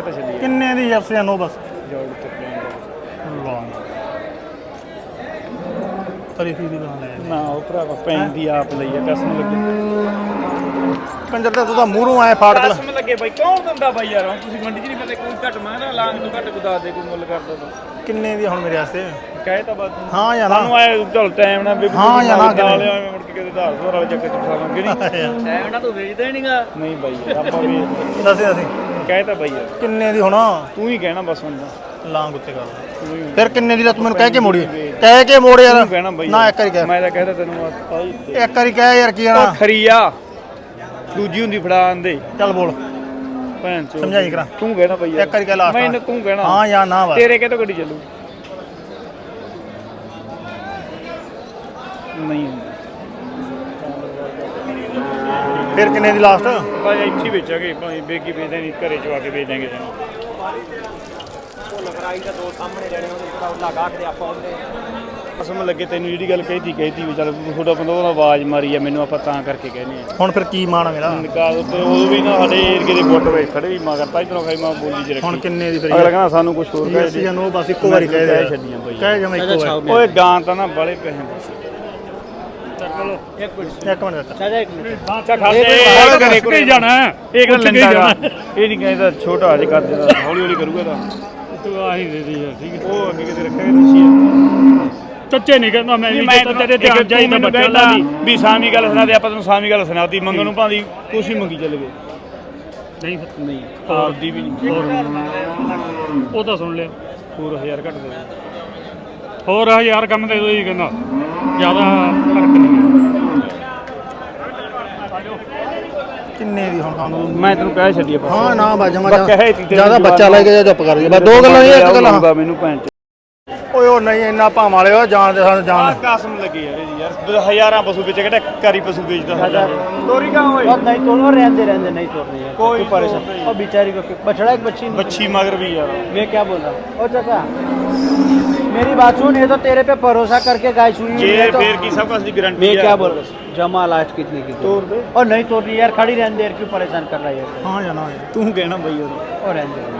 ਕਹਿ ਤਾਂ ਚੱਲੀ ਕਿੰਨੇ ਦੀ ਜਰਸੀਆਂ ਨੋ ਬਸ? ਜੋੜ ਤੇ ਪੈਣ ਲਾ ਤਰੀ ਫੀ ਦੀ ਲਾ ਲੈ ਨਾ ਉਹ ਭਰਾਵਾ ਪੈਣ ਦੀ ਆਪ ਲਈ ਆ ਕਸਮ ਲੱਗੇ। ਕੰਜਰ ਦਾ ਤੂੰ ਤਾਂ ਮੂਹਰੋਂ ਆਏ ਫਾੜ ਕੇ ਕਸਮ ਲੱਗੇ ਬਾਈ ਕੌਣ ਦਿੰਦਾ ਬਾਈ ਯਾਰ? ਹੁਣ ਤੁਸੀਂ ਮੰਡੀ 'ਚ ਨਹੀਂ ਕੋਈ ਘੱਟ ਮੰਗਦਾ ਲਾਂਗ ਤੋਂ ਘੱਟ ਕੋ ਦੱਸ ਦੇ ਕੋਈ ਮੁੱਲ ਕਰਦਾ ਤਾਂ। ਕਿੰਨੇ ਦੀ ਹੁਣ ਮੇਰੇ ਵਾਸਤੇ? ਕਹੇ ਤਾਂ ਬਾਤ ਹਾਂ ਯਾਰ ਸਾਨੂੰ ਆਏ ਚਲ ਟਾਈਮ ਨਾਲ ਵੀ ਹਾਂ ਯਾਰ, ਹਾਂ ਨਾਲ ਐਵੇਂ ਮੁੜ ਕੇ ਕਿਤੇ ਧਾਰ ਧੋਰ ਵਾਲੇ ਚੱਕਰ ਚ ਫਸਾਵਾਂਗੇ ਨਹੀਂ? ਐ ਨਾ ਤੂੰ ਵੇਚਦਾ ਨਹੀਂਗਾ। ਨਹੀਂ ਬਾਈ ਯਾਰ, ਆਪਾਂ ਵੀ ਦੱਸੇ ਅਸੀਂ ਕਹੇ ਤਾਂ ਬਾਈ ਯਾਰ। ਕਿੰਨੇ ਦੀ ਹੁਣ? ਤੂਂ ਹੀ ਕਹਿਣਾ ਬਸ ਹੁਣ ਲਾਂਗ ਉੱਤੇ ਕਰ ਹੀ ਫਿਰ ਕਿੰਨੇ ਦੀ ਲਾ ਤੂੰ ਮੈਨੂੰ ਕਹਿ ਕੇ ਮੋੜੀ ਕਹਿ ਕੇ ਮੋੜ ਯਾਰ। ਨਾ ਇੱਕ ਵਾਰੀ ਕਹਿ। ਮੈਂ ਤਾਂ ਕਹਿਦਾ ਤੈਨੂੰ ਇੱਕ ਵਾਰੀ ਕਹਿ ਯਾਰ ਕੀ ਆ। ਦੂਜੀ ਹੁੰਦੀ ਫੜਾ ਆਂਦੇ ਚੱਲ ਬੋਲ। ਭੈਣ ਚੋ ਸਮਝਾਈ ਕਰਾਂ। ਤੂੰ ਕਹਿਣਾ ਇੱਕ ਵਾਰੀ ਕਹਿ ਲਾਸਟ ਮੈਨੂੰ ਤੂੰ ਕਹਿਣਾ। ਹਾਂ ਜਾਂ ਨਾ ਵਾ। ਤੇਰੇ ਕਿਤੋਂ ਗੱਡੀ ਚੱਲੂ? ਨਹੀਂ। ਹੁੰਦੀ ਫਿਰ ਕਿੰਨੇ ਦੀ ਲਾਸਟ ਭਾਈ ਇੱਥੇ ਹੀ ਵੇਚਾਂਗੇ ਭਾਈ ਬੇਗੀ ਵੇਚਦੇ ਨਹੀਂ ਘਰੇ ਚਵਾ ਕੇ ਵੇਚ ਦਾਂਗੇ ਤੈਨੂੰ ਕਸਮ ਲੱਗੇ ਤੈਨੂੰ ਜਿਹੜੀ ਗੱਲ ਕਹੀਤੀ ਕਹੀਤੀ ਵੀ ਚੱਲ ਤੁਹਾਡਾ ਬੰਦਾ ਉਹਦਾ ਆਵਾਜ਼ ਮਾਰੀ ਆ ਮੈਨੂੰ ਆਪਾਂ ਤਾਂ ਕਰਕੇ ਕਹਿੰਦੇ ਆ। ਹੁਣ ਫਿਰ ਕੀ ਮਾਣਾ ਮੇਰਾ ਨਿਕਾਲ ਉੱਤੇ ਉਹ ਵੀ ਨਾ ਸਾਡੇ ਏਰੀਏ ਦੇ ਫੁੱਟ ਵੇ ਖੜੇ ਵੀ ਮਗਰ ਤਾਂ ਇਧਰੋਂ ਖਾਈ ਮਾਂ ਬੋਲੀ ਚ ਰੱਖੀ। ਹੁਣ ਕਿੰਨੇ ਦੀ ਫਿਰ? ਅਗਲਾ ਕਹਿੰਦਾ ਸਾਨੂੰ ਕੁਝ ਹੋਰ ਕਹਿ ਦੇ। ਜਰਸੀਆਂ ਨੋ ਬਸ ਇੱਕੋ ਵਾਰੀ ਕਹਿ ਦੇ। ਛੱਡੀਆਂ ਬਈ ਕਹਿ ਜਮਾ ਇੱਕੋ ਵਾਰੀ। ਓਏ ਗਾਂ ਤਾਂ ਨਾ ਬੜੇ ਪੈਸੇ ਦੇ ਇੱਕ ਮਿੰਟ ਇੱਕ ਮਿੰਟ। ਚਾਚਾ ਇੱਕ ਮਿੰਟ ਕੋਈ ਜਾਣਾ ਇਹ ਨਹੀਂ ਕਹਿੰਦਾ ਛੋਟਾ ਹਜੇ ਕਰ ਦੇਦਾ ਹੌਲੀ ਹੌਲੀ ਕਰੂਗਾ ਤਾਂ। ਤੂੰ ਆਹੀ ਦੇ ਦੇ ਠੀਕ ਹੈ। ਉਹ ਅੱਗੇ ਕਿਤੇ ਚੱਚੇ ਨਹੀਂ ਕਹਿੰਦਾ ਮੈਂ ਵੀ ਮੈਂ ਤਾਂ ਤੇਰੇ ਧਿਆਨ ਚਾਹੀਦਾ ਬੱਚਾ ਕਹਿੰਦਾ ਦਾ ਨਹੀਂ। ਵੀ ਸਾਮੀ ਗੱਲ ਸੁਣਾ ਦੇ ਆਪਾਂ ਤੈਨੂੰ ਸਾਮੀ ਗੱਲ ਸੁਣਾਤੀ ਮੰਗਣ ਨੂੰ ਭਾਂਦੀ ਕੁਛ ਹੀ ਮੰਗੀ ਚੱਲ ਗਏ। ਨਹੀਂ ਨਹੀਂ। ਆਪਦੀ ਵੀ ਨਹੀਂ। ਉਹ ਤਾਂ ਸੁਣ ਲਿਆ। ਹੋਰ ਹਜ਼ਾਰ ਘੱਟ ਦੇ। ਹੋਰ ਹਜ਼ਾਰ ਕੰਮ ਦੇ ਦੋ ਜੀ ਕਹਿੰਦਾ। ਜ਼ਿਆਦਾ ਫ਼ਰਕ ਨਹੀਂ ਕਿੰਨੇ ਦੀ ਹੁਣ ਤੁਹਾਨੂੰ? ਮੈਂ ਤੈਨੂੰ ਕਹਿ ਛੱਡੀ ਆਪਾਂ। ਹਾਂ ਨਾ ਬਾਜਾ ਤੀ ਤੇਰੀ ਜ਼ਿਆਦਾ ਬੱਚਾ ਲੈ ਕੇ ਜਾ ਚੁੱਪ ਕਰ ਜਾ। ਬਸ ਦੋ ਗੱਲਾਂ ਨਹੀਂ ਇੱਕ ਗੱਲ। ਹਾਂ। ਮੈਨੂੰ ਭੈਣ ਉਹ ਨਹੀਂ ਇੰਨਾ ਭਾਵਾਂ ਵਾਲੇ ਹੋ ਜਾਣ ਦੇ ਸਾਨੂੰ ਜਾਣ ਦੇ। ਕਾਸਮ ਲੱਗੀ ਯਾਰ ਇਹਦੀ ਯਾਰ ਦ- ਹਜ਼ਾਰਾਂ ਪਸ਼ੂ ਵਿੱਚ ਕਿਹੜਾ ਕਾਰੀ ਪਸ਼ੂ ਵੇਚਦਾ ਹੁੰਦਾ ਤੋਰੀ ਕਾ ਹੋਈ बहुत नहीं तोड़ो रहते रहते नहीं तोड़ने यार कोई कोई परेशान तोड़ नहीं। और बेचारी को बछड़ा एक बच्ची नहीं ਬੱਚੀ ਮਗਰ ਵੀ ਯਾਰ मैं क्या बोल रहा हूँ ओ चचा मेरी बात सुन ये तो तेरे पे भरोसा करके गाय सुई हुई ਜੇ है तो ਫੇਰ ਕੀ ਸਭ ਕੁਝ ਦੀ ਗਾਰੰਟੀ मैं क्या बोल रहा हूँ जमा लास्ट कितने की तोड़ दे और नहीं तोड़ रही यार खड़ी रहने दे यार क्यों परेशान कर रहा है यार ਹਾਂ ਜਾਣਾ ਤੂं ਕਹਿਣਾ ਬਈ ਉਹ और रहने दे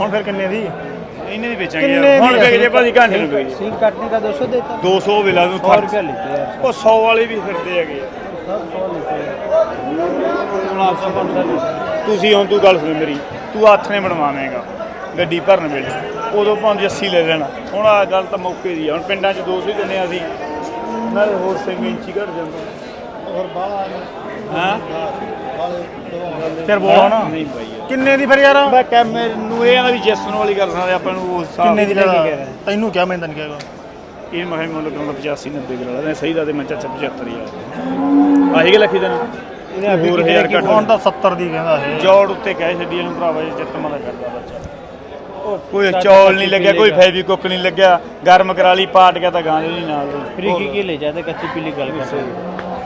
ਹੁਣ ਫਿਰ ਕਿੰਨੇ ਦੀ? ਇਹਨੇ ਦੀ ਵੇਚਾਂਗੇ ਹੁਣ ਵਿਕ ਜੇ ਭਾਜੀ ਘੰਟੇ ਨੂੰ ਵਿਕ ਜੇ। ਸੀਨ ਕੱਟਨੇ ਦਾ 200 ਦੇਤਾ। 200 ਵੇਲਾ ਨੂੰ 100 ਰੁਪਏ ਲਿਖਿਆ ਉਹ 100 ਵਾਲੇ ਵੀ ਫਿਰਦੇ ਹੈਗੇ ਤੁਸੀਂ ਹੁਣ ਤੂੰ ਗੱਲ ਸੁਣ ਮੇਰੀ। ਤੂੰ ਹੱਥ ਨੇ ਬਣਵਾਵੇਂਗਾ। ਗੱਡੀ ਭਰਨ ਵੇਲੇ। ਉਦੋਂ ਪੰਜ 80 ਲੈ ਲੈਣਾ। ਹੁਣ ਆ ਗੱਲ ਤਾਂ ਮੌਕੇ ਦੀ ਆ। ਹੁਣ ਪਿੰਡਾਂ 'ਚ 200 ਦਿੰਨੇ ਆ ਅਸੀਂ। ਨਾਲ ਹੋਰ ਸਿੰਘ ਇੰਚੀ ਘਟ ਜਾਂਦਾ ਹੋਰ ਬਾਹਰ ਹਾਂ? ਫਿਰ ਬੋਲ ਨਾ ਕਿੰਨੇ ਦੀ ਫਿਰ ਯਾਰ? ਮੈਂ ਕਹਿ ਮੈਨੂੰ ਇਹ ਆਂਦਾ ਵੀ ਜੈਸਨ ਵਾਲੀ ਗੱਲ ਸੁਣਾ ਦੇ ਆਪਾਂ ਨੂੰ ਉਸ ਹਿਸਾਬ ਕਿੰਨੇ ਦੀ ਲੱਗਦਾ ਤੈਨੂੰ ਕਿਹਾ ਮੈਂ ਤਾਂ ਨਹੀਂ ਕਿਹਾ ਇਹ ਮੈਂ ਮੁੱਲ ਕਰਨਾ 85 90 ਕਰਾ ਸਹੀ ਦਾ ਤੇ ਮੈਂ ਚਾਚਾ 75 ਯਾਰ ਆਹੀ ਗੱਲ ਆਖੀ ਤੈਨੂੰ ਇਹਨੇ ਹੋਰ ਹਜ਼ਾਰ ਘੱਟ ਹੋਣ ਦਾ 70 ਦੀ ਕਹਿੰਦਾ ਹੈ ਜੋੜ ਉੱਤੇ ਕਹਿ ਛੱਡੀ ਇਹਨੂੰ ਭਰਾਵਾ ਜੇ ਚਿੱਤ ਮਲਾ ਕਰਦਾ ਬੱਚਾ। ਕੋਈ ਚੌਲ ਨਹੀਂ ਲੱਗਿਆ ਕੋਈ ਫੈਬੀ ਕੁੱਕ ਨਹੀਂ ਲੱਗਿਆ ਗਰਮ ਕਰਾ ਪਾਟ ਗਿਆ ਤਾਂ ਗਾਂ ਨਹੀਂ ਨਾਲ। ਫਰੀ ਕੀ ਕੀ ਲੈ ਜਾ ਕੱਚੀ ਪੀਲੀ ਗੱਲ ਕਰ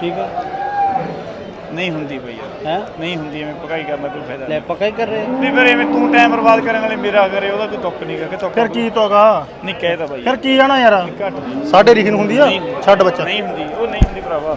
ਠੀਕ ਆ? ਨਹੀਂ ਹੁੰਦੀ ਬਈ ਨਹੀਂ ਹੁੰਦੀ ਐਵੇਂ ਪਕਾਈ ਕਰਨਾ ਕੋਈ ਫਾਇਦਾ ਲੈ ਪੱਕਾ ਕਰ ਰਹੇ ਆ। ਫਿਰ ਐਵੇਂ ਤੂੰ ਟਾਈਮ ਬਰਬਾਦ ਕਰਨ ਵਾਲੇ ਮੇਰਾ ਕਰੇ ਉਹਦਾ ਕੋਈ ਤੁੱਕ ਨਹੀਂ ਗਾ ਕਿ ਫਿਰ ਕੀ ਤੋਗਾ ਨਹੀਂ ਕਹਿ ਬਾਈ। ਫਿਰ ਕੀ ਜਾਣਾ ਯਾਰ? ਸਾਡੇ ਰਿਖੀ ਨੂੰ ਹੁੰਦੀ ਆ? ਛੱਡ ਬੱਚਾ। ਨਹੀਂ ਹੁੰਦੀ ਉਹ ਨਹੀਂ ਹੁੰਦੀ ਭਰਾਵਾ।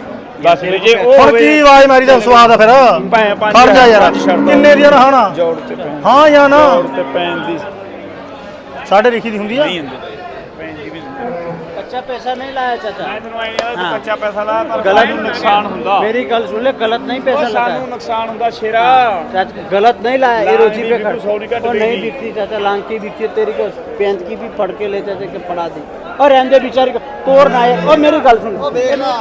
ਬਸ ਵੀ ਜੇ ਉਹ ਹੁਣ ਕੀ ਆਵਾਜ਼ ਮਾਰੀ ਦਾ ਸਵਾਦ ਆ ਫਿਰ? ਪੰਜ ਖੜ ਜਾ ਯਾਰ। ਪੰਜ ਛੱਡ ਦੋ। ਕਿੰਨੇ ਦੀ ਯਾਰ ਹਣਾ ਜੋੜ ਤੇ ਪੈਣ। ਹਾਂ ਜਾਂ ਨਾ? ਜੋੜ ਤੇ ਪੈਣ ਦੀ। ਸਾਡੇ ਲਿਖੀ ਦੀ ਹੁੰਦੀ ਆ? ਨਹੀਂ ਹੁੰਦੀ। ਕੱਚਾ ਪੈਸਾ ਨਹੀਂ ਲਾਇਆ ਚਾਚਾ ਮੈਂ ਤੈਨੂੰ ਆਈ ਨਹੀਂ ਆਦਾ ਹਾਂ। ਕੱਚਾ ਪੈਸਾ ਲਾ ਪਰ ਗਲਤ ਸਾਨੂੰ ਨੁਕਸਾਨ ਹੁੰਦਾ मेरी गल सुन ले गलत नहीं पैसा ਉਹ लगा ਸਾਨੂੰ है। ਨੁਕਸਾਨ ਹੁੰਦਾ ਸ਼ੇਰਾ चाचा गलत नहीं लाया ये लाया रोजी नहीं, पे बिल्कुल सौ रुपये खर्च का और नहीं डबेगी। बिकती चाचा लांग की बिकती है, तेरी को पेंट की भी फड़ के ले चाचा के पड़ा दी और रहने बेचारी को तोड़ ना है और मेरी गल सुन ਕੋਈ ਨਾ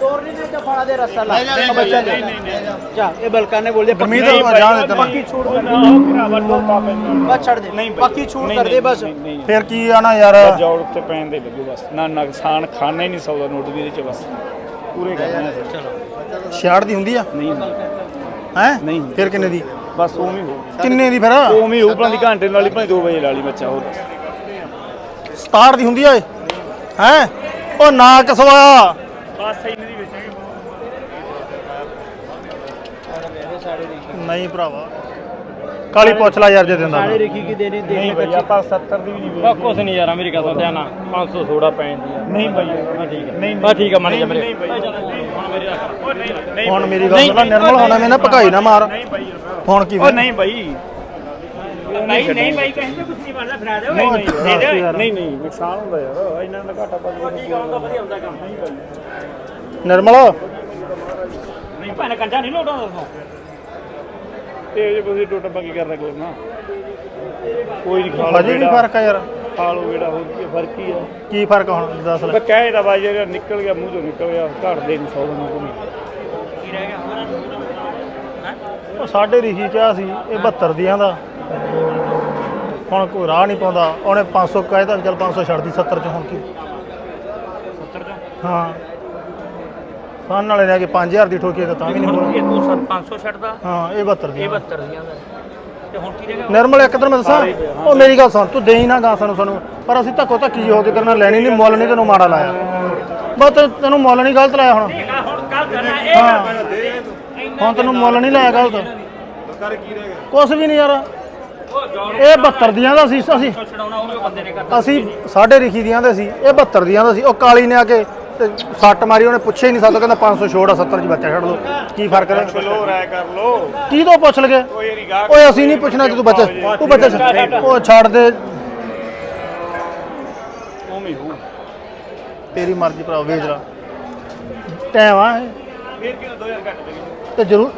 तोड़ नहीं दे तो फड़ा दे रस्सा ला अब बच्चा ले जा ये बलकाने बोल दे गमीत पक्की- होगा, जाने दे। पक्की छूट कर दे। ਉਹ ਭਰਾਵਾ ਟੋਕਾ ਪੈਂਦਾ बस छड़ दे नहीं भाई, पक्की छूट नहीं, कर दे नहीं। बस ਨਹੀਂ, ਨਹੀਂ। ਫਿਰ ਕੀ ਆਣਾ ਯਾਰ? ਬਸ ਜੋੜ ਉੱਤੇ ਪੈਣ ਦੇ ਲੱਗੂ ਬਸ। ਨਾ ਨੁਕਸਾਨ ਖਾਣਾ ਹੀ ਨਹੀਂ ਸੌਦਾ ਨੋਟ ਵੀ ਇਹਦੇ ਚ ਬਸ। ਪੂਰੇ ਕਰਨਾ ਚਲੋ। 66 ਦੀ ਹੁੰਦੀ ਆ? ਨਹੀਂ ਹੁੰਦਾ। ਹੈ? ਨਹੀਂ। ਫਿਰ ਕਿੰਨੇ ਦੀ? ਬਸ ਉਵੇਂ ਹੀ ਹੋ ਕਿੰਨੇ ਦੀ ਫਿਰ? ਉਵੇਂ ਹੀ ਹੋਊ ਭਾਵੇਂ ਘੰਟੇ ਨਾਲ ਹੀ ਭਾਵੇਂ 2 ਵਜੇ ਵਾਲੀ ਬੱਚਾ ਹੋਰ। 67 ਦੀ ਹੁੰਦੀ ਆ ਏ ਹੈ? ਉਹ ਨਾ ਕਸਵਾ। ਬਸ ਇੰਨੇ ਦੀ ਵੇਚਾਂਗੇ। ਨਹੀਂ ਭਰਾਵਾ। ਕਾਲੀ ਪੁੱਛ ਲੈ ਯਾਰ ਜੇ ਦਿੰਦਾ ਤਾਂ। ਨਾਲੇ ਕੀ ਦੇਣੀ ਨਹੀਂ ਦੇਖ ਲੈ 70 ਦੀ ਵੀ ਨਹੀਂ ਬਾ ਕੁਛ ਨਹੀਂ ਯਾਰ ਮੇਰੀ ਗੱਲ ਸੁਣ ਧਿਆਨ ਨਾਲ 500 ਥੋੜਾ ਪੈ ਜਾਂਦੀ ਨਹੀਂ ਠੀਕ ਹੈ ਬਾ ਠੀਕ ਹੈ ਮੰਨ ਜਾ ਮੇਰੇ। ਨਹੀਂ ਬਈ। ਹੁਣ ਮੇਰੀ ਓਏ ਨਹੀਂ ਨਹੀਂ ਹੁਣ ਮੇਰੀ ਗੱਲ ਸੁਣ ਨਿਰਮਲ ਹੋਣਾ ਮੈਂ ਨਾ ਭਕਾਈ ਨਾ ਮਾਰ। ਨਹੀਂ ਬਈ। ਫੋਨ ਕੀ ਓ ਨਹੀਂ ਬਈ। ਨਹੀਂ ਨਹੀਂ ਬਾਈ ਕਹਿੰਦੇ ਕੁਝ ਨਹੀਂ ਬਣਨਾ ਫੜਾ ਦਿਓ ਨਹੀਂ ਨਹੀਂ ਨਹੀਂ ਨਹੀਂ ਨੁਕਸਾਨ ਹੁੰਦਾ ਯਾਰ। ਇਹਨਾਂ ਦਾ ਘਾਟਾ ਠੀਕ ਆ ਹੁੰਦਾ ਵਧੀਆ ਹੁੰਦਾ ਕੰਮ। ਨਿਰਮਲ। ਨਹੀਂ ਭੈਣ ਕੰਡਾ ਨਹੀਂ ਲੋਟਾ ਦੱਸੋ ਤੇ ਜੇ ਤੁਸੀਂ ਟੋਟਾ ਪਾ ਕੇ ਕਰ ਰੱਖ ਲੈਣਾ ਕੋਈ ਨਹੀਂ ਖਾ ਲਓ ਹਜੇ ਵੀ ਫ਼ਰਕ ਆ ਯਾਰ। ਖਾ ਲਓ ਬੇੜਾ ਹੋਰ ਕੀ ਫ਼ਰਕ ਹੀ ਆ। ਕੀ ਫ਼ਰਕ ਹੁਣ ਦੱਸ ਲੈ। ਮੈਂ ਕਹਿ ਦਾ ਬਾਈ ਜਿਹੜਾ ਨਿਕਲ ਗਿਆ ਮੂੰਹ ਚੋਂ ਨਿਕਲ ਗਿਆ ਘੜ ਦੇ ਨਹੀਂ ਸੌ ਨੂੰ ਕੋਈ। ਕੀ ਰਹਿ ਗਿਆ? ਉਹ ਸਾਡੇ ਰਿਸ਼ੀ ਕਿਹਾ ਸੀ ਇਹ 72 ਦੀਆਂ ਦਾ। ਹੁਣ ਕੋਈ ਰਾਹ ਨਹੀਂ ਪਾਉਂਦਾ। ਉਹਨੇ 500 ਕਹਿਦਾ ਚੱਲ 500 ਛੱਡਦੀ 70 ਚ ਹੁਣ ਕੀ। 70 ਦਾ ਹਾਂ। ਸਾਨ ਵਾਲੇ ਨੇ ਕਿ 5000 ਦੀ ਠੋਕੀ ਤਾਂ ਤਾਂ ਵੀ ਨਹੀਂ ਹੁਣ ਇਹ ਤੂੰ ਸੱਤ- 500 ਛੱਡਦਾ। ਹਾਂ ਇਹ 72 ਇਹ ਦੀਆਂ 72 ਦੀਆਂ ਦਾ ਤੇ ਹੁਣ ਕੀ ਰਹਿ ਗਿਆ? ਨਿਰਮਲ ਇੱਕ ਦਿਨ ਮੈਂ ਦੱਸਾਂ ਉਹ ਮੇਰੀ ਗੱਲ ਸੁਣ ਤੂੰ ਦੇਈ ਨਾ ਗਾ ਸਾਨੂੰ ਸਾਨੂੰ। ਪਰ ਅਸੀਂ ਧੱਕੋ ਧੱਕੀ ਹੋ ਕੇ ਕਰਨਾ ਲੈਣੀ ਨਹੀਂ ਮੁੱਲ ਨਹੀਂ ਤੈਨੂੰ ਮਾੜਾ ਲਾਇਆ। ਬਸ ਤੈਨੂੰ- ਤੈਨੂੰ ਮੁੱਲ ਨਹੀਂ ਗਲਤ ਲਾਇਆ ਹੁਣ। ਹੁਣ ਕੱਲ ਕਰਨਾ ਇਹ ਹਾਂ। ਹੁਣ ਤੈਨੂੰ ਮੁੱਲ ਨਹੀਂ ਲਾਇਆ ਗਲਤ। ਕੁਛ ਵੀ ਨਹੀਂ ਯਾਰ। ਇਹ 72 ਦੀਆਂ ਦਾ ਸੀ ਅਸੀਂ ਛਡਾਉਣਾ ਉਹ ਬੰਦੇ ਨੇ ਕਰਤਾ ਅਸੀਂ ਸਾਡੇ ਰਿਖੀ ਦੀਆਂ ਦੇ ਸੀ ਇਹ 72 ਦੀਆਂ ਦਾ ਸੀ। ਉਹ ਕਾਲੀ ਨੇ ਆ ਕੇ ਤੇ ਸੱਟ ਮਾਰੀ ਉਹਨੇ ਪੁੱਛਿਆ ਹੀ ਨਹੀਂ ਸਾਤੋਂ ਕਹਿੰਦਾ 500 ਛੋੜ ਆ 70 ਚ ਬੱਚਾ ਛੱਡ ਦੋ। ਕੀ ਫ਼ਰਕ ਹੈ ਚਲੋ ਰਾਇ ਕਰ ਲੋ ਕੀ ਤੋਂ ਪੁੱਛ ਲਗੇ? ਓਏ ਅਸੀਂ ਨਹੀਂ ਪੁੱਛਣਾ ਤੂੰ ਬੱਚਾ ਤੂੰ ਬੱਚਾ ਛੱਡ। ਉਹ ਛੱਡ ਦੇ। ਉਵੇਂ ਹੀ ਹੋਊ। ਤੇਰੀ ਮਰਜ਼ੀ ਭਰਾ ਵੇਚ ਲਾ। ਟਾਈਮ ਆ। ਫੇਰ ਕਿਹਨੂੰ 2000 ਘੱਟ ਦੇ ਤੇ ਜ਼ਰੂਰ।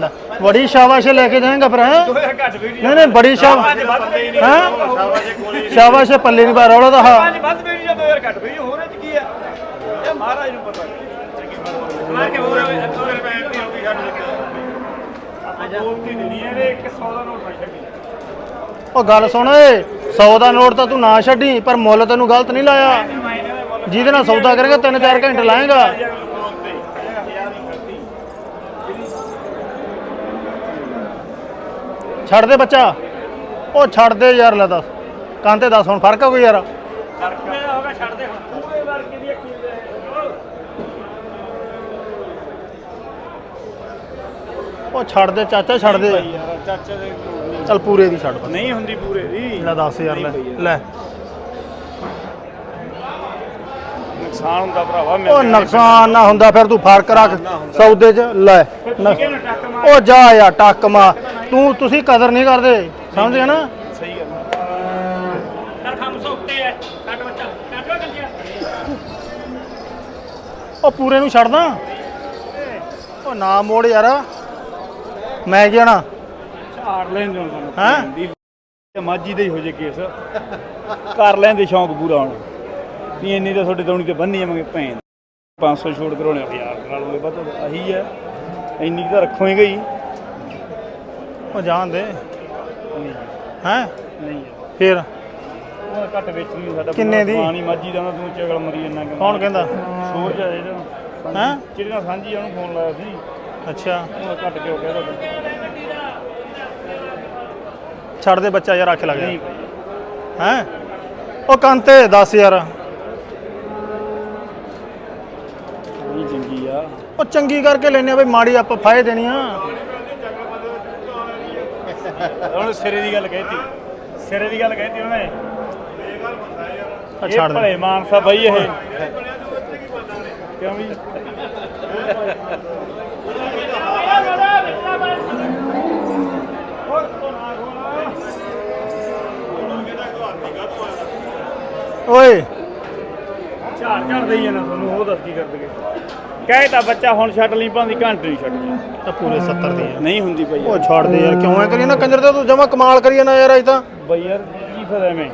ਲੈ ਬੜੀ ਸ਼ਾਬਾਸ਼ ਲੈ ਕੇ ਜਾਏਗਾ ਹੈਂ? 2000 ਘੱਟ ਵੀ ਨਹੀਂ ਨਹੀਂ ਬੜੀ ਸ਼ਾਬਾਸ਼ ਹੈ? ਸ਼ਾਬਾਸ਼ ਪੱਲੇ ਨਹੀਂ ਪਾ ਰੌਲਾ ਦਾ ਹਾਂ। ਪੰਜ ਵੱਧ ਵੀ ਜਾਂ 2000 ਘੱਟ ਵੀ ਹੋਰ ਇਹ ਚ ਕੀ ਆ ਇਹ ਮਹਾਰਾਜ ਨੂੰ ਪਤਾ ਮਾਰ ਕੇ ਹੋਰ ਰੁਪਏ ਦੀ ਹੋ ਗਈ ਸਾਡੇ ਆਪਾਂ ਬੋਲਤੀ ਨਹੀਂ ਇਹਦੇ 100 ਦਾ ਨੋਟ ਨਾ ਛੱਡੀ। ਉਹ ਗੱਲ ਸੁਣ ਓਏ 100 ਦਾ ਨੋਟ ਤਾਂ ਤੂੰ ਨਾ ਛੱਡੀ ਪਰ ਮੁੱਲ ਤੈਨੂੰ ਗਲਤ ਨਹੀਂ ਲਾਇਆ। ਜਿਹਦੇ ਨਾਲ ਸੌਦਾ ਕਰੇਗਾ 3-4 ਘੰਟੇ ਲਾਏਗਾ। ਛੱਡ ਦੇ ਬੱਚਾ। ਉਹ ਛੱਡ ਦੇ ਯਾਰ ਲੈ ਦੱਸ। ਕੰਨ ਤੇ ਦੱਸ ਹੁਣ ਫ਼ਰਕ ਆ ਕੋਈ ਯਾਰ? ਹੋਗਾ ਛੱਡ ਦੇ ਹੁਣ ਉਹ ਛੱਡ ਦੇ ਚਾਚਾ ਛੱਡ ਦੇ ਯਾਰ ਚਾਚਾ ਦੇ ਚੱਲ ਪੂਰੇ ਦੀ ਛੱਡ ਬਸ। ਨਹੀਂ ਹੁੰਦੀ ਪੂਰੇ ਦੀ। ਲੈ ਦੱਸ ਯਾਰ ਲੈ ਨਹੀਂ ਪਈ ਲੈ। ਨੁਕਸਾਨ ਹੁੰਦਾ ਭਰਾਵਾ ਉਹ ਨੁਕਸਾਨ ਨਾ ਹੁੰਦਾ ਫਿਰ ਤੂੰ ਫ਼ਰਕ ਰੱਖ ਸੌਦੇ 'ਚ ਲੈ ਮਾਰ। ਉਹ ਜਾ ਯਾਰ ਟੱਕ ਮਾ ਤੂੰ ਤੁਸੀਂ ਕਦਰ ਨਹੀਂ ਕਰਦੇ ਸਮਝ ਗਿਆ ਨਾ? ਸਹੀ ਗੱਲ। ਆ। ਕਰ ਖਮ ਉੱਤੇ ਹੈ ਛੱਡ ਬੱਚਾ ਛੱਡ ਵਾ ਕੰਜਿਆ ਉਹ ਪੂਰੇ ਨੂੰ ਛੱਡਦਾ? ਉਹ ਨਾ ਮੋੜ ਯਾਰ। ਮੈਂ ਜਾਣਾ ਝਾੜ ਲੈਂਦੇ ਹੁਣ ਸਾਨੂੰ ਹੈਂ? ਮਾਜੀ ਦੇ। ਹੀ ਹੋ ਜੇ ਕੇਸ। ਕਰ ਲੈਂਦੇ ਸ਼ੌਂਕ ਪੂਰਾ ਹੁਣ। ਨਹੀਂ ਇੰਨੀ ਤਾਂ ਤੁਹਾਡੇ ਦੌਣੀ ਤੇ ਬੰਨੀ ਜਾਵਾਂਗੇ ਭੈਣ 500 ਛੋੜ ਕਰਾਉਣੇ ਹਜ਼ਾਰ ਕਰਾ ਲਓਗੇ ਪਤਾ ਆਹੀ ਹੈ ਇੰਨੀ ਕੁ ਤਾਂ ਰੱਖੋਗੇ ਹੀ ਉਹ ਜਾਣ ਦੇ। ਨਹੀਂ ਹੈ? ਨਹੀਂ ਫਿਰ? ਉਹ ਘੱਟ ਵੇਚ ਨਹੀਂ ਸਾਡਾ ਕਿੰਨੇ ਦੀ? ਪਾਣੀ ਮਾਜੀ ਦਾ ਨਾ ਤੂੰ ਚਗਲ ਮਰੀ ਇੰਨਾ ਕੌਣ ਕਹਿੰਦਾ? ਸ਼ੋਰ ਜਾ ਜਿਹੜਾ ਹੈਂ? ਜਿਹੜੇ ਨਾਲ ਸਾਂਝੀ ਆ ਉਹਨੂੰ ਫੋਨ ਲਾਇਆ ਸੀ। ਅੱਛਾ। ਉਹ ਘੱਟ ਕੇ ਹੋ ਗਿਆ ਤੁਹਾਡਾ ਛੱਡ ਦੇ ਬੱਚਾ ਯਾਰ ਅੱਖ ਲੱਗ ਨਹੀਂ ਜਾ ਹੈ? ਉਹ ਕੰਨ ਤੇ ਦੱਸ ਯਾਰ। ਨਹੀਂ ਚੰਗੀ ਆ। ਉਹ ਚੰਗੀ ਕਰਕੇ ਲੈਨੇ ਆ ਬਈ ਮਾੜੀ ਆਪਾਂ ਫਾਇਦੇ ਦੇਣੀ ਆ। ਉਹਨੇ ਸਿਰੇ ਦੀ ਗੱਲ ਕਹਿਤੀ। ਸਿਰੇ ਦੀ ਗੱਲ ਕਹਿਤੀ ਉਹਨੇ। ਆ ਇਹ ਛੱਡ ਦੇ। ਭਲੇ ਮਾਨਸਾ ਬਈ ਇਹ। ਕਿਉਂ ਵੀ? ਓਏ। ਝਾੜ ਝਾੜ ਦੇਈ ਜਾਣਾ ਤੁਹਾਨੂੰ ਉਹ ਦੱਸ ਕੀ ਕਰ ਦਗੇ ਕਹਿ ਤਾਂ ਬੱਚਾ ਹੁਣ ਛੱਡ ਲਈ ਭਾਂਦੀ ਘੰਟੇ ਨਹੀਂ ਛੱਡਦੀ ਤਾਂ ਪੂਰੇ 70 ਦੀ ਆ ਨਹੀਂ ਹੁੰਦੀ ਪਈ ਉਹ ਛੱਡ ਦੇ ਯਾਰ ਕਿਉਂ ਐ ਕਰੀ ਨਾ ਕੰਜਰ ਤੇ ਤੂੰ ਜਮਾ ਕਮਾਲ ਕਰੀ ਨਾ ਯਾਰ ਅਜ ਤਾਂ। ਬਈ ਯਾਰ ਕੀ ਫਾਇਦਾ ਐਵੇਂ?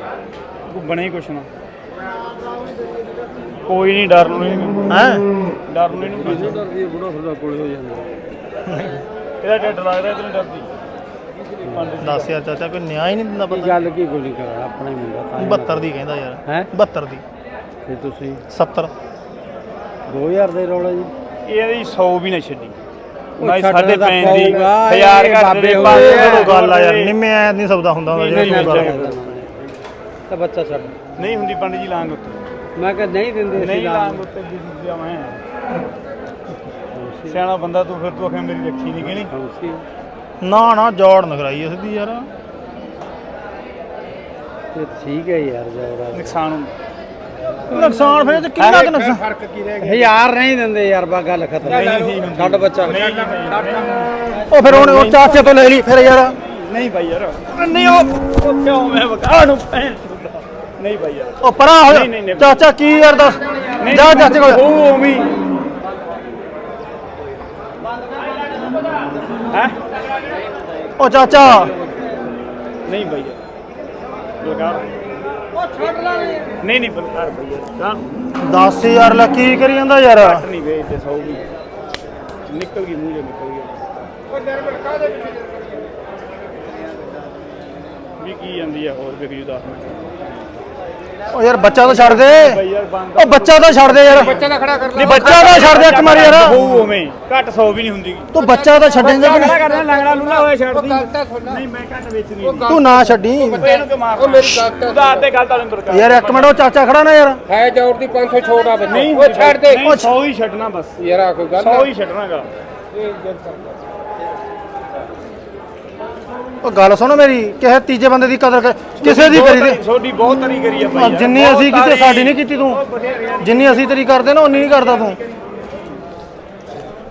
ਕੋਈ ਬਣੇ ਹੀ ਕੁਛ ਨਾ। ਕੋਈ ਨਹੀਂ ਡਰ ਨੂੰ ਨਹੀਂ। ਹੈ? ਡਰ ਨੂੰ ਨਹੀਂ। ਬੁੜਾ ਖੁਦਾ ਕੋਲੇ ਹੋ ਜਾਂਦਾ। ਇਹਦਾ ਡਰ ਲੱਗਦਾ ਤੈਨੂੰ ਡਰਦੀ। ਦੱਸ ਯਾਰ ਚਾਚਾ ਕੋਈ ਨਿਆਂ ਹੀ ਨਹੀਂ ਦਿੰਦਾ ਕੀ ਪਤਾ ਗੱਲ ਕੀ ਗੋਲੀ ਕਰ ਆਪਣਾ ਹੀ ਮੁੰਡਾ ਤਾਂ 72 ਦੀ ਕਹਿੰਦਾ ਯਾਰ। ਹੈ? 72 ਦੀ। ਫਿਰ ਤੁਸੀਂ? 70 2000 ਦੇ ਰੌਲਾ ਜੀ। ਇਹਦੀ 100 ਵੀ ਨਾ ਛੱਡੀ। ਨਾ ਸਾਡੇ ਤਾਂ ਪੈਣ ਦੀ ਪਊਗਾ, ਹਜ਼ਾਰ ਇਹ ਘੱਟ ਬਾਬੇ ਦੇ ਹੋਏ ਪੰਜ ਆ। ਸੌ ਉਹ ਗੱਲ ਆ ਯਾਰ। ਨਿੰਮੇ ਐ ਨਹੀਂ ਸੌਦਾ ਹੁੰਦਾ ਹੁੰਦਾ ਨਹੀਂ, ਜਿਹੜੀ ਨਹੀਂ। ਤਾਂ ਬੱਚਾ ਛੱਡ। ਨਹੀਂ ਹੁੰਦੀ ਪੰਡਿਤ ਜੀ ਲਾਂਗ ਉੱਤੇ। ਮੈਂ ਕਿਹਾ ਨਹੀਂ ਦਿੰਦੇ ਨਹੀਂ ਸੀ ਲਾਂਗ ਉੱਤੇ ਵੀ ਦਿੰਦਿਆ ਮੈਂ ਸਿਆਣਾ ਬੰਦਾ ਤੂੰ ਫਿਰ ਤੂੰ ਆਖੇ ਮੇਰੀ ਰੱਖੀ ਨਹੀਂ ਕਿਹਨੀ ਨਾ ਨਾ ਜੋੜ ਨਾ ਕਰਾਈ ਇਸ ਦੀ ਯਾਰ। ਤੇ ਠੀਕ ਹੈ ਯਾਰ ਜਵਰਾ ਨੁਕਸਾਨ ਹੁੰਦਾ। ਨੁਕਸਾਨ ਫਿਰ ਤੇ ਕਿੰਨਾ ਕੁ ਨੁਕਸਾਨ? ਹਜ਼ਾਰ ਨਹੀਂ ਦਿੰਦੇ ਯਾਰ ਬਾ ਗੱਲ ਖਤਮ। ਛੱਡ ਬੱਚਾ। ਉਹ ਫਿਰ ਉਹਨੇ ਉਹ ਚਾਚੇ ਤੋਂ ਲੈ ਲਈ ਫਿਰ ਯਾਰ। ਨਹੀਂ ਭਾਈ ਯਾਰ। ਨਹੀਂ ਉਹ ਕਿਉਂ ਮੈਂ ਵਕਾ ਨੂੰ ਭੈਣ। ਨਹੀਂ ਭਾਈ ਯਾਰ। ਉਹ ਪਰਾਂ ਹੋ। ਚਾਚਾ ਕੀ ਯਾਰ ਦੱਸ? ਜਾ ਚਾਚੇ ਕੋਲ। ਉਹ ਉਮੀ ਹੈ? ਉਹ ਚਾਚਾ। ਨਹੀਂ ਭਾਈ ਯਾਰ ਬਲਕਾਰ ਉਹ ਛੱਡ ਲਾ ਨਹੀਂ ਨਹੀਂ ਬਲਕਾਰ ਭਾਈ ਯਾਰ ਤਾਂ 10000 ਲੈ ਕੀ ਕਰੀ ਜਾਂਦਾ ਯਾਰ? ਘੱਟ ਨਹੀਂ ਵੇਚਦੇ ਸੌ ਵੀ। ਨਿਕਲ ਗਈ ਮੂੰਹ ਚੋਂ ਨਿਕਲ ਗਈ? ਵੀ ਕੀ ਜਾਂਦੀ ਆ ਹੋਰ ਵਿਕ ਜੂ 10 ਮਿੰਟ। ਉਹ ਯਾਰ ਬੱਚਾ ਤਾਂ ਛੱਡ ਦੇ। ਉਹ ਬੱਚਾ ਤਾਂ ਛੱਡ ਦੇ ਯਾਰ। ਬੱਚਾ ਤਾਂ ਖੜਾ ਕਰ ਨਹੀਂ ਬੱਚਾ ਤਾਂ ਛੱਡ ਦੇ ਇੱਕ ਮਾਰੀ ਯਾਰ। ਹੋਊ ਉਵੇਂ ਘੱਟ 100 ਵੀ ਨਹੀਂ ਹੁੰਦੀ। ਤੂੰ ਬੱਚਾ ਤਾਂ ਛੱਡੇਂਗਾ ਕਿ ਨਹੀਂ ਕਰਦਾ ਲੰਗੜਾ ਲੂਲਾ ਹੋਇਆ ਛੱਡਦੀ। ਨਹੀਂ ਮੈਂ ਘੱਟ ਵੇਚਣੀ ਨਹੀਂ ਤੂੰ ਨਾ ਛੱਡੀ। ਇਹਨੂੰ ਕਿ ਮਾਰ ਉਹ ਮੇਰੀ ਗੱਲ ਤਾਂ ਉਹਦਾ ਤੇ ਗੱਲ ਤਾਂ ਨਹੀਂ ਬਰਕਾਰ ਯਾਰ ਇੱਕ ਮਿੰਟ ਉਹ ਚਾਚਾ ਖੜਾ ਨਾ ਯਾਰ। ਹੈ ਜੋਰ ਦੀ 500 ਛੋਟਾ ਬੱਚਾ। ਉਹ ਛੱਡ ਦੇ। 100 ਹੀ ਛੱਡਣਾ ਬਸ। ਯਾਰ ਆ ਕੋਈ ਗੱਲ 100 ਹੀ ਛੱਡਣਾਗਾ ਉਹ ਗੱਲ ਸੁਣ ਮੇਰੀ ਕਿਸੇ ਤੀਜੇ ਬੰਦੇ ਦੀ ਕਦਰ ਕਰ ਕਿਸੇ ਦੀ ਕਰੀ ਦੇ ਤੁਹਾਡੀ ਬਹੁਤ ਤਰੀ ਕਰੀ ਆ ਭਾਈ ਜਿੰਨੀ ਅਸੀਂ ਕੀਤੀ। ਸਾਡੀ ਨਹੀਂ ਕੀਤੀ ਤੂੰ ਜਿੰਨੀ ਅਸੀਂ ਤੇਰੀ ਕਰਦੇ ਨਾ ਉਨੀ ਨਹੀਂ ਕਰਦਾ ਤੂੰ।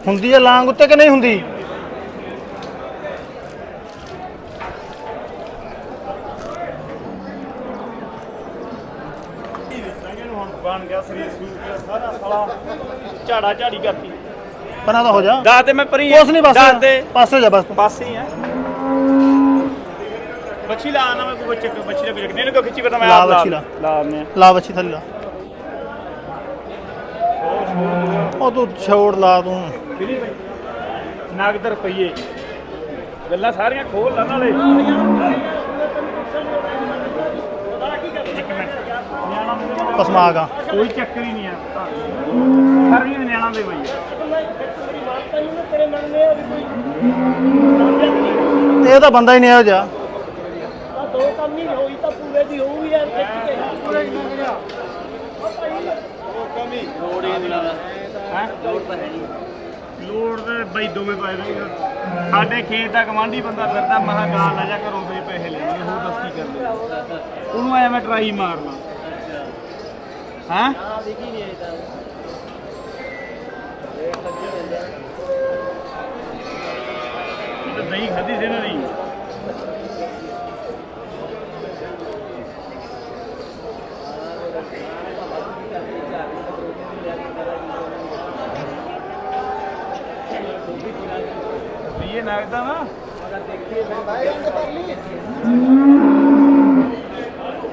ਹੁੰਦੀ ਹੈ ਲਾਂਗ ਉੱਤੇ ਕਿ ਨਹੀਂ ਹੁੰਦੀ? ਬਣ ਗਿਆ ਸਰੀਰ ਸੂਰ ਸਾਰਾ ਸਾਲਾ ਝਾੜਾ ਝਾੜੀ ਕਰਤੀ। ਪਰਾਂ ਤਾਂ ਹੋ ਜਾ। ਦੱਸ ਦੇ ਮੈਂ ਪਰੀ ਕੁਛ ਨਹੀਂ ਬਸ ਦੱਸ ਦੇ ਪਾਸੇ ਜਾ ਬਸ ਪਾਸੇ ਹੀ ਆ। ਬੱਚੀ ਲਾ ਨਾ ਮੈਂ ਕੋਈ ਬੱਚੇ ਬੱਚੀ ਦਾ ਕੋਈ ਨਹੀਂ ਕੋ ਖਿੱਚੀ ਪਤਾ ਮੈਂ ਲਾ ਆਪ ਲਾ ਬੱਚੀ ਲਾ। ਲਾ ਮੈਂ ਲਾ ਬੱਚੀ ਥੱਲੇ ਲਾ। ਉਹ ਤੂੰ ਛੋੜ ਲਾ ਤੂੰ। ਬਿਲੀ ਭਾਈ ਨਗਦ ਰੁਪਈਏ। ਗੱਲਾਂ ਸਾਰੀਆਂ ਖੋਲ ਲਾ ਨਾਲੇ। ਇੱਕ ਮਿੰਟ ਨਿਆਣਾ ਮੁੰਡਾ ਪਸਮਾਗਾ ਕੋਈ ਚੱਕਰ ਹੀ ਨਹੀਂ ਆ। ਸਾਰੀਆਂ ਨਿਆਣਾ ਦੇ ਬਈ। ਇਹ ਤਾਂ ਬੰਦਾ ਹੀ ਨਹੀਂ ਇਹੋ ਜਿਹਾ। ਲੋੜ ਤੇ ਬਈ ਦੋਵੇਂ ਪੈ ਜਾਣਗੇ ਸਾਡੇ ਖੇਤ ਦਾ ਗਵਾਂਢੀ ਬੰਦਾ ਫਿਰਦਾ ਮਹਾ ਗਾਲ ਲੈ ਜਾ ਘਰੋਂ ਦੇ ਪੈਸੇ ਲੈਣਗੇ ਹੋਰ ਦੱਸ ਕੀ ਕਰਦੇ? ਉਹਨੂੰ ਐ ਮੈਂ ਟਰਾਈ ਮਾਰਨਾ। ਹਾਂ? ਇਹ ਤਾਂ ਦਹੀਂ ਖਾਧੀ ਸੀ ਨਾ ਨਹੀਂ ਨਗਦਾ ਨਾ।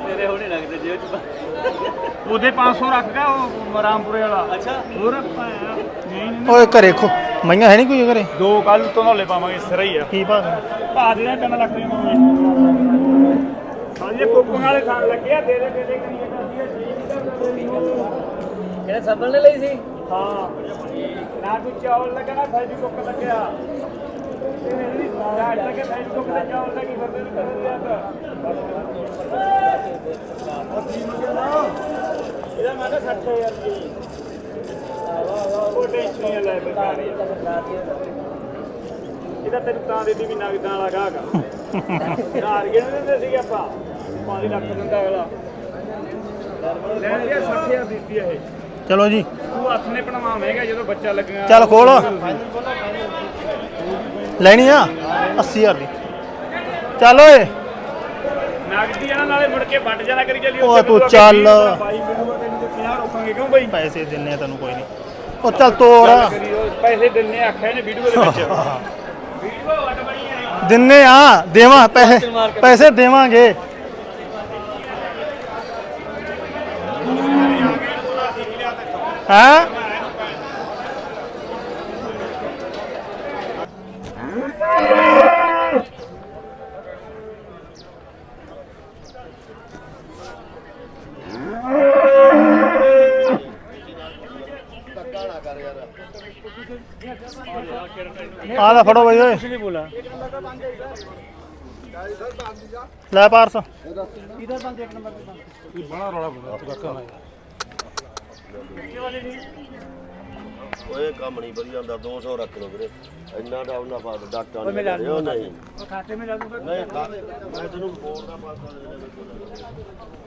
ਤੇਰੇ ਹੋਣੇ ਲੱਗਦੇ ਚ ਉਹਦੇ 500 ਰੱਖ ਗਿਆ ਉਹ ਰਾਮਪੁਰੇ ਵਾਲਾ। ਅੱਛਾ। ਹੋਰ? ਪਾਇਆ ਨਹੀਂ ਨਹੀਂ। ਓਏ ਘਰੇ ਖੋ। ਮਈਆਂ ਹੈ ਨਹੀਂ ਕੋਈ ਘਰੇ? ਦੋ ਕੱਲ ਤੋਂ ਨੌਲੇ ਪਾਵਾਂਗੇ ਸਿਰ ਹੀ ਆ। ਕੀ ਪਾ ਪਾ ਦੇ 3 ਲੱਖ ਦੀ ਸਾਜੇ ਕੋਪਾਂ ਵਾਲੇ ਖਾਣ ਲੱਗੇ ਆ ਦੇ ਦੇ ਦੇ ਕਰੀਏ ਕਰਦੀ ਆ ਕਿਹੜੇ ਸੱਬਲ ਨੇ ਲਈ ਸੀ? ਹਾਂ। ਨਾ ਕੋਈ ਚਾਵਲ ਲੱਗਾ ਨਾ ਫੈਜੀ ਕੁੱਕ ਲੱਗਿਆ। ਇਹ ਨਹੀਂ ਰਾਜ ਲੱਗੇ ਫੈਜੀ ਕੁੱਕ ਤੇ ਚਾਵਲ ਲੱਗੀ ਫਿਰਦੇ ਨੇ ਕਰਦੇ ਆ ਤਾਂ ਇਹਦਾ ਮੈਂ ਕਿਹਾ 60000 ਰੁਪਏ ਉਹ ਟੈਨਸ਼ਨ ਨਹੀਂ ਲੈ ਬੇਕਾਰੀ ਇਹਦਾ ਤੈਨੂੰ ਤਾਂ ਦੇ ਦੀ ਵੀ ਨਗਦਾਂ ਵਾਲਾ ਗਾਹਕ ਹਾਰ ਗਏ ਨੇ ਦਿੰਦੇ ਸੀਗੇ ਆਪਾਂ। 5 ਲੱਖ ਦਿੰਦਾ ਅਗਲਾ। ਲੈਣ ਗਿਆ 60000 ਦਿੱਤੀ ਇਹ। ਚਲੋ ਜੀ। ਤੂੰ ਹੱਥ ਨੇ ਬਣਵਾਵੇਂਗਾ ਜਦੋਂ ਬੱਚਾ ਲੱਗੇਗਾ। ਚੱਲ ਖੋਲ। ਲੈਣੀ ਆ? 80000 ਦੀ। ਚੱਲ ਓਏ। ਨਗਦੀ ਆ ਨਾ ਨਾਲੇ ਮੁੜ ਕੇ ਵੱਟ ਜਾਣਾ ਕਰੀ ਚੱਲੀ ਓਏ ਉੱਥੇ ਤੂੰ ਚੱਲ। ਬਾਈ ਮਿਲੂਗਾ ਤੈਨੂੰ ਤੇ 50 ਰੋਕਾਂਗੇ ਕਿਉਂ ਬਾਈ? ਪੈਸੇ ਦਿੰਨੇ ਆ ਤੈਨੂੰ ਕੋਈ ਨਹੀਂ। ਉਹ ਚੱਲ ਤੋੜ। ਕਰੀ ਉਹ ਪੈਸੇ ਦਿੰਨੇ ਆਖਿਆ ਇਹਨੇ ਵੀਡੀਓ ਦੇ ਵਿੱਚ। ਵੀਡੀਓ ਵੱਟ ਬਣੀ ਹੈ ਦਿੰਨੇ ਆ ਦੇਵਾਂ ਪੈਸੇ ਪੈਸੇ ਦੇਵਾਂਗੇ। ਹਾਂ? ਆ ਲੈ ਫੜੋ ਬਈ ਓਏ। ਨਹੀਂ ਬੋਲਾ ਲੈ ਪਾਰਸ। ਓਏ ਕੰਮ ਨਹੀਂ ਵਧੀਆ ਹੁੰਦਾ 200 ਰੱਖ ਲਓ ਵੀਰੇ। ਇੰਨਾ ਦਾ ਉਹਨਾਂ ਬਾਅਦ ਡਾਕਟਰ ਨੇ ਲਿਆ ਨਹੀਂ। ਖਾਤੇ ਮੇ ਲਾ ਦੂੰਗਾ ਨਹੀਂ ਮੈਂ ਤੈਨੂੰ ਬੋਲ ਦਾ ਪਾਸਾ ਦੇ ਦੇਣਾ